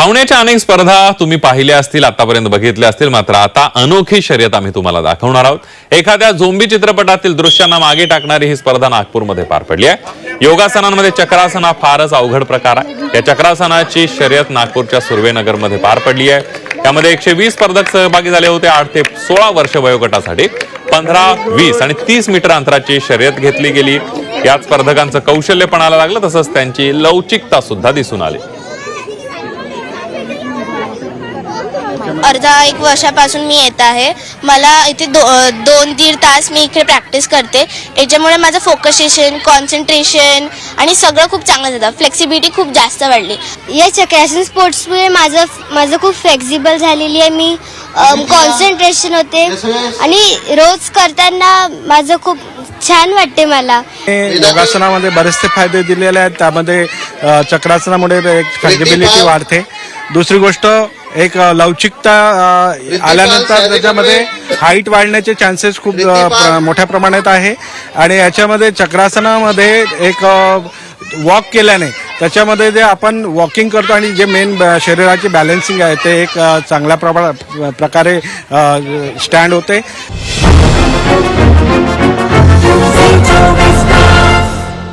धावण्याच्या अनेक स्पर्धा तुम्ही पाहिल्या असतील आतापर्यंत बघितल्या असतील मात्र आता अनोखी शर्यत आम्ही तुम्हाला दाखवणार आहोत. एखाद्या झोंबी चित्रपटातील दृश्यांना मागे टाकणारी ही स्पर्धा नागपूरमध्ये पार पडली आहे. योगासनांमध्ये चक्रासन हा फारच अवघड प्रकार आहे. या चक्रासनाची शर्यत नागपूरच्या सुर्वेनगरमध्ये पार पडली आहे. त्यामध्ये एकशे वीस स्पर्धक सहभागी झाले होते आठ ते सोळा वर्ष वयोगटासाठी. पंधरा वीस आणि तीस मीटर अंतराची शर्यत घेतली गेली. यात स्पर्धकांचं कौशल्य पणाला लागलं तसंच त्यांची लवचिकता सुद्धा दिसून आली. अर्धा एक वर्षापासून मी येत आहे. मला इथे दो दोन दीड तास मी इकडे प्रॅक्टिस करते. याच्यामुळे माझं फोकसेशन कॉन्सन्ट्रेशन आणि सगळं खूप चांगलं जातं. फ्लेक्सिबिलिटी खूप जास्त वाढली. या चक्रॅसन स्पोर्ट्समुळे माझं माझं खूप फ्लेक्झिबल झालेली आहे. मी कॉन्सन्ट्रेशन होते. आणि रोज करताना माझं खूप छान वाटते मला. योगासनामध्ये बरेचसे फायदे दिलेले आहेत. त्यामध्ये चक्रासनामुळे एक फ्लेक्झिबिलिटी वाढते. दुसरी गोष्ट एक लवचिकता आल्यानंतर त्याच्यामध्ये हाईट वाढण्याचे चान्सेस खूप मोठ्या प्रमाणात आहे. आणि याच्यामध्ये चक्रासनामध्ये एक वॉक केल्याने त्याच्यामध्ये जे आपण वॉकिंग करतो आणि जे मेन शरीराची बॅलन्सिंग आहे ते एक चांगल्या प्रमाणात प्रकारे स्टँड होते.